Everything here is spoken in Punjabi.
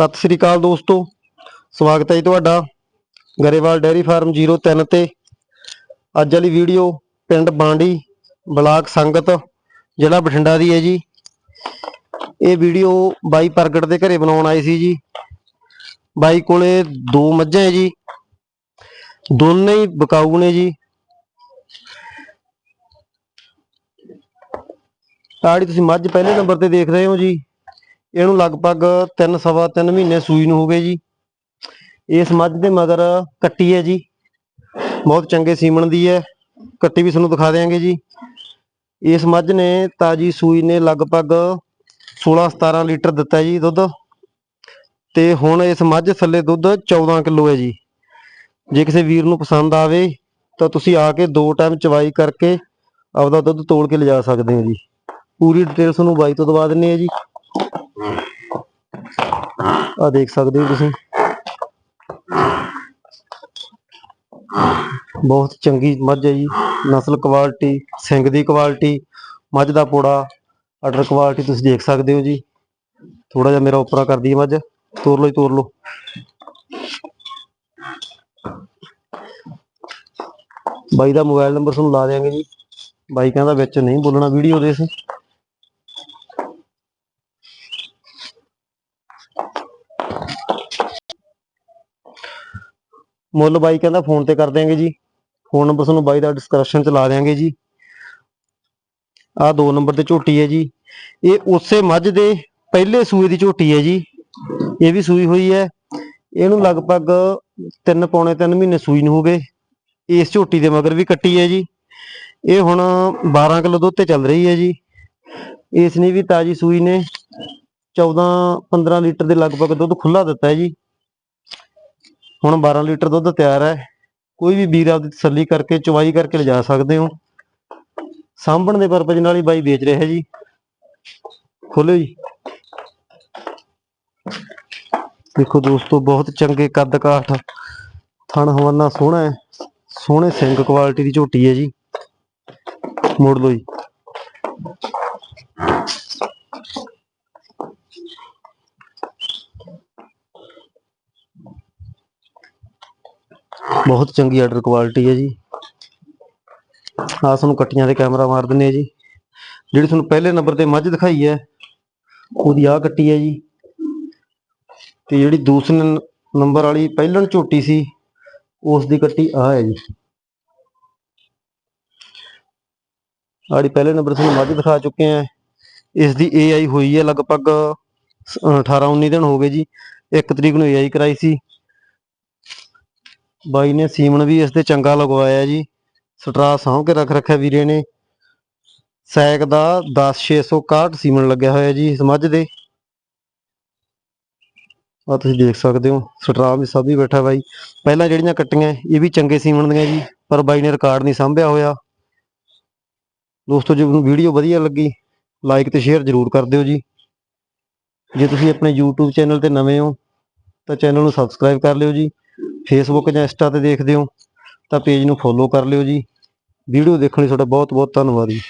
ਸਤਿ ਸ੍ਰੀ ਅਕਾਲ ਦੋਸਤੋ, ਸਵਾਗਤ ਹੈ ਜੀ ਤੁਹਾਡਾ ਗਰੇਵਾਲ ਡੈਰੀ ਫਾਰਮ 03 ਤੇ। ਅੱਜ ਵਾਲੀ ਵੀਡੀਓ ਪਿੰਡ ਬਾਂਡੀ ਬਲਾਕ ਸੰਗਤ, ਜ਼ਿਲ੍ਹਾ ਬਠਿੰਡਾ ਦੀ ਹੈ ਜੀ। ਇਹ ਵੀਡੀਓ ਬਾਈ ਪ੍ਰਗਟ ਦੇ ਘਰੇ ਬਣਾਉਣ ਆਏ ਸੀ ਜੀ। ਬਾਈ ਕੋਲੇ ਦੋ ਮੱਝਾਂ ਹੈ ਜੀ। ਦੋਨੇ ਹੀ ਬਕਾਊ ਨੇ ਜੀ। ਆੜੀ ਤੁਸੀਂ ਮੱਝ ਪਹਿਲੇ ਨੰਬਰ ਤੇ ਦੇਖ ਰਹੇ ਹੋ ਜੀ ਇਹਨੂੰ ਲਗਭਗ 3 ਸਵਾ 3 ਮਹੀਨੇ ਸੂਈ ਨੂੰ ਹੋ ਗਏ ਜੀ। ਇਸ ਮੱਝ ਦੇ ਮਗਰ ਕੱਟੀ ਹੈ ਜੀ। ਬਹੁਤ ਚੰਗੇ ਸੀਮਣ ਦੀ ਹੈ। ਕੱਟੀ ਵੀ ਤੁਹਾਨੂੰ ਦਿਖਾ ਦੇਵਾਂਗੇ ਜੀ। ਇਸ ਮੱਝ ਨੇ ਤਾਜੀ ਸੂਈ ਨੇ ਲਗਭਗ 16 17 ਲੀਟਰ ਦਿੱਤਾ ਜੀ ਦੁੱਧ। ਤੇ ਹੁਣ ਇਸ ਮੱਝ ਥੱਲੇ ਦੁੱਧ 14 ਕਿਲੋ ਹੈ ਜੀ। ਜੇ ਕਿਸੇ ਵੀਰ ਨੂੰ ਪਸੰਦ ਆਵੇ ਤਾਂ ਤੁਸੀਂ ਆ ਕੇ ਦੋ ਟਾਈਮ ਚਵਾਈ ਕਰਕੇ ਆਪਦਾ ਦੁੱਧ ਤੋਲ ਕੇ ਲਿਜਾ ਸਕਦੇ ਹੋ ਜੀ। ਪੂਰੀ ਡਿਟੇਲ ਤੁਹਾਨੂੰ ਬਾਈ ਤੋਂ ਦਵਾ ਦਿੰਨੇ ਆ ਜੀ। ਆ ਦੇਖ ਸਕਦੇ ਹੋ ਤੁਸੀਂ। ਬਹੁਤ ਚੰਗੀ ਮੱਝ ਹੈ ਜੀ। ਨਸਲ ਕੁਆਲਿਟੀ ਸਿੰਗ ਦੀ ਕੁਆਲਿਟੀ ਮੱਝ ਦਾ ਪੋੜਾ ਆਰਡਰ ਕੁਆਲਿਟੀ ਤੁਸੀਂ ਦੇਖ ਸਕਦੇ ਹੋ ਜੀ। ਥੋੜਾ ਜਿਹਾ ਮੇਰਾ ਉਪਰਾ ਕਰਦੀ ਹੈ ਮੱਝ। ਤੋਰ ਲਓ ਜੀ, ਤੋਰ ਲਓ। ਬਾਈ ਦਾ ਮੋਬਾਈਲ ਨੰਬਰ ਤੁਹਾਨੂੰ ਲਾ ਦਿਆਂਗੇ ਜੀ। ਬਾਈ ਕਹਿੰਦਾ ਵਿੱਚ ਨਹੀਂ ਬੋਲਣਾ, ਵੀਡੀਓ ਦੇ ਅਸੀਂ। ਮੁੱਲ ਬਾਈ ਕਹਿੰਦਾ ਫੋਨ ਤੇ ਕਰ ਦਿਆਂਗੇ ਜੀ। ਫੋਨ ਨੰਬਰ ਤੁਹਾਨੂੰ ਬਾਈ ਦਾ ਡਿਸਕ੍ਰਿਪਸ਼ਨ ਚ ਲਾ ਦਿਆਂਗੇ ਜੀ। ਆਹ ਦੋ ਨੰਬਰ ਤੇ ਝੋਟੀ ਹੈ ਜੀ। ਇਹ ਉਸੇ ਮੱਝ ਦੇ ਪਹਿਲੇ ਸੂਏ ਦੀ ਝੋਟੀ ਹੈ ਜੀ। ਇਹ ਵੀ ਸੂਈ ਹੋਈ ਹੈ। ਇਹਨੂੰ ਲਗਭਗ 3 ਪੌਣੇ 3 ਮਹੀਨੇ ਸੂਈ ਨੂੰ ਹੋ ਗਏ। ਇਸ ਝੋਟੀ ਦੇ ਮਗਰ ਵੀ ਕੱਟੀ ਹੈ ਜੀ। ਇਹ ਹੁਣ 12 ਕਿਲੋ ਦੁੱਧ ਤੇ ਚੱਲ ਰਹੀ ਹੈ ਜੀ। ਇਸ ਨੇ ਵੀ ਤਾਜੀ ਸੂਈ ਨੇ। 14 15 ਲੀਟਰ ਦੇ ਲਗਭਗ ਦੁੱਧ ਖੁੱਲਾ ਦਿੱਤਾ ਹੈ ਜੀ। ਹੁਣ 12 ਲੀਟਰ ਦੁੱਧ ਤਿਆਰ ਹੈ। ਕੋਈ ਵੀ ਵੀਰ ਆਪਦੀ ਤਸੱਲੀ ਕਰਕੇ ਚਵਾਈ ਕਰਕੇ ਲਿਜਾ ਸਕਦੇ ਹੋ। ਸਾਂਭਣ ਦੇ ਪਰਪਸ ਨਾਲ ਹੀ ਬਾਈ ਵੇਚ ਰਿਹਾ ਜੀ। ਖੋਲੋ ਜੀ। ਦੇਖੋ ਦੋਸਤੋ, ਬਹੁਤ ਚੰਗੇ ਕੱਦ ਕਾਠ ਥਣ ਹਵਾਨਾ ਸੋਹਣਾ ਹੈ। ਸੋਹਣੇ ਸਿੰਗ ਕੁਆਲਿਟੀ ਦੀ ਝੋਟੀ ਹੈ ਜੀ। ਮੋੜ ਲਓ ਜੀ। ਬਹੁਤ ਚੰਗੀ ਆਰਡਰ ਕੁਆਲਿਟੀ ਹੈ ਜੀ। ਆ ਤੁਹਾਨੂੰ ਕੱਟੀਆਂ ਦੇ ਕੈਮਰਾ ਮਾਰ ਦਿੰਨੇ ਆ ਜੀ। ਜਿਹੜੀ ਤੁਹਾਨੂੰ ਪਹਿਲੇ ਨੰਬਰ ਤੇ ਮੱਝ ਦਿਖਾਈ ਹੈ, ਉਹਦੀ ਆ ਕੱਟੀ ਹੈ ਜੀ। ਤੇ ਜਿਹੜੀ ਦੂਸਰੇ ਨੰਬਰ ਵਾਲੀ ਪਹਿਲਣ ਝੋਟੀ ਸੀ, ਉਸ ਦੀ ਕੱਟੀ ਆ ਹੈ ਜੀ। ਆੜੀ ਪਹਿਲੇ ਨੰਬਰ ਤੁਹਾਨੂੰ ਮੱਝ ਦਿਖਾ ਚੁੱਕੇ ਆ, ਇਸ ਦੀ ਏਆਈ ਹੋਈ ਹੈ ਲਗਭਗ 18 19 ਦਿਨ ਹੋ ਗਏ ਜੀ। 1 ਤਰੀਕ ਨੂੰ ਏਆਈ ਕਰਾਈ ਸੀ। ਬਾਈ ਨੇ ਸੀਮਨ ਵੀ ਇਸ ਤੇ ਚੰਗਾ ਲਗਵਾਇਆ ਜੀ। ਸਟਰਾ ਸਾਂਭ ਕੇ ਰੱਖ ਰੱਖਿਆ ਵੀਰੇ ਨੇ। ਸੈਕ ਦਾ 10661 ਸੀਮਨ ਲੱਗਿਆ ਹੋਇਆ ਜੀ ਇਸ ਮੱਝ ਦੇ। ਆ ਤੁਸੀਂ ਦੇਖ ਸਕਦੇ ਹੋ, ਸਟਰਾ ਵੀ ਸਭ ਹੀ ਬੈਠਾ ਬਾਈ। ਪਹਿਲਾਂ ਜਿਹੜੀਆਂ ਕੱਟੀਆਂ, ਇਹ ਵੀ ਚੰਗੇ ਸੀਮਨ ਦੀਆਂ ਜੀ, ਪਰ ਬਾਈ ਨੇ ਰਿਕਾਰਡ ਨਹੀਂ ਸਾਂਭਿਆ ਹੋਇਆ। ਦੋਸਤੋ, ਜੇ ਤੁਹਾਨੂੰ ਵੀਡੀਓ ਵਧੀਆ ਲੱਗੀ, ਲਾਈਕ ਤੇ ਸ਼ੇਅਰ ਜ਼ਰੂਰ ਕਰ ਦਿਓ ਜੀ। ਜੇ ਤੁਸੀਂ ਆਪਣੇ YouTube ਚੈਨਲ ਤੇ ਨਵੇਂ ਹੋ, ਤਾਂ ਚੈਨਲ ਨੂੰ ਸਬਸਕ੍ਰਾਈਬ ਕਰ ਲਿਓ ਜੀ। ਫੇਸਬੁੱਕ ਜਾਂ ਇੰਸਟਾ ਤੇ ਦੇਖਦੇ ਹੋ ਤਾਂ ਪੇਜ ਨੂੰ ਫੋਲੋ ਕਰ ਲਿਓ ਜੀ। ਵੀਡੀਓ ਦੇਖਣ ਲਈ ਤੁਹਾਡਾ ਬਹੁਤ ਬਹੁਤ ਧੰਨਵਾਦ ਜੀ।